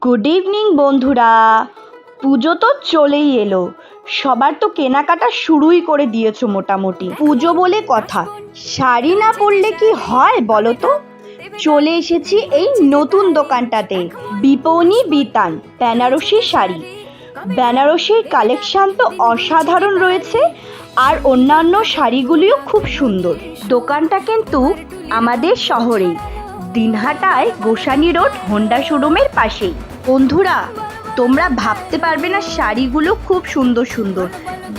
Good evening বন্ধুরা। পুজো তো চলেই এলো। সবার তো কেনাকাটা শুরুই করে দিয়েছ মোটামুটি। পুজো বলে কথা। শাড়ি না পরলে কি হয় বলো তো? চলে এসেছি এই নতুন দোকানটাতে। বিপণী বিতান, বেনারসি শাড়ি। বেনারসির কালেকশন তো অসাধারণ রয়েছে আর অন্যান্য শাড়িগুলিও খুব সুন্দর। দোকানটা কিন্তু আমাদের শহরেই। দিনহাটায় গোসানি রোড, হোন্ডা শোরুমের পাশেই। বন্ধুরা, তোমরা ভাবতে পারবে না শাড়িগুলো খুব সুন্দর সুন্দর।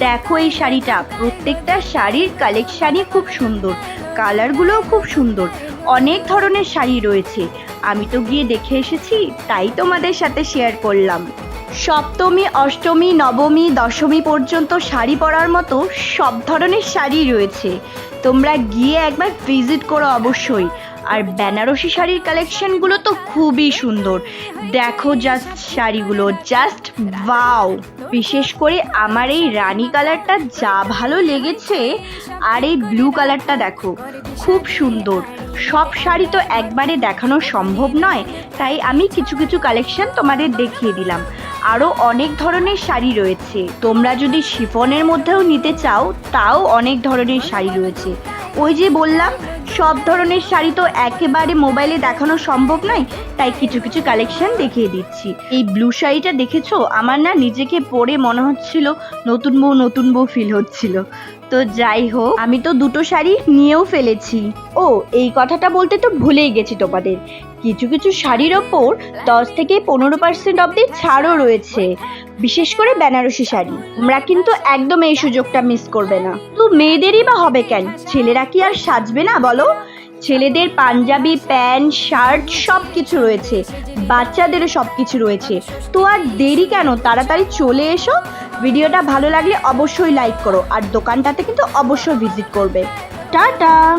দেখো এই শাড়িটা, প্রত্যেকটা শাড়ির কালেকশানই খুব সুন্দর কালারগুলোও খুব সুন্দর, অনেক ধরনের শাড়ি রয়েছে। আমি তো গিয়ে দেখে এসেছি, তাই তোমাদের সাথে শেয়ার করলাম। সপ্তমী, অষ্টমী, নবমী, দশমী পর্যন্ত শাড়ি পরার মতো সব ধরনের শাড়ি রয়েছে। তোমরা গিয়ে একবার ভিজিট করো অবশ্যই। আর বেনারসি শাড়ির কালেকশনগুলো তো খুবই সুন্দর। দেখো জাস্ট শাড়িগুলো জাস্ট ওয়াও বিশেষ করে আমার এই রানী কালারটা যা ভালো লেগেছে, আর এই ব্লু কালারটা দেখো, খুব সুন্দর। সব শাড়ি তো একবারে দেখানো সম্ভব নয়, তাই আমি কিছু কিছু কালেকশন তোমাদের দেখিয়ে দিলাম। আরও অনেক ধরনের শাড়ি রয়েছে। তোমরা যদি শিফনের মধ্যেও নিতে চাও, তাও অনেক ধরনের শাড়ি রয়েছে। ওই যে বললাম, সব ধরনের শাড়ি তো একেবারে মোবাইলে দেখানো সম্ভব নয়, তাই কিছু কিছু কালেকশন দেখিয়ে দিচ্ছি। এই ব্লু শাড়িটা দেখেছ? আমার না নিজেকে পরে মনে হচ্ছিল, নতুন বউ নতুন বউ ফিল হচ্ছিল। তো যাই হোক, আমি তো দুটো শাড়ি নিয়েও ফেলেছি। ও, এই কথাটা বলতে তো ভুলেই গেছি তোমাদের। কিছু কিছু শাড়ির ওপর দশ থেকে পনেরো পার্সেন্ট অব্দি ছাড়ও রয়েছে। বিশেষ করে বেনারসি শাড়ি। আমরা কিন্তু একদম এই সুযোগটা মিস করবে না। তো মেয়েদেরই বা হবে কেন? ছেলেরা কি আর সাজবে না বলো? ছেলেদের পাঞ্জাবি, প্যান্ট, শার্ট সব কিছু রয়েছে। বাচ্চাদেরও সব কিছু রয়েছে। তো আর দেরি কেন? তাড়াতাড়ি চলে এসো। ভিডিওটা ভালো লাগলে অবশ্যই লাইক করো। আর দোকানটাতে কিন্তু অবশ্যই ভিজিট করবে। টাটা!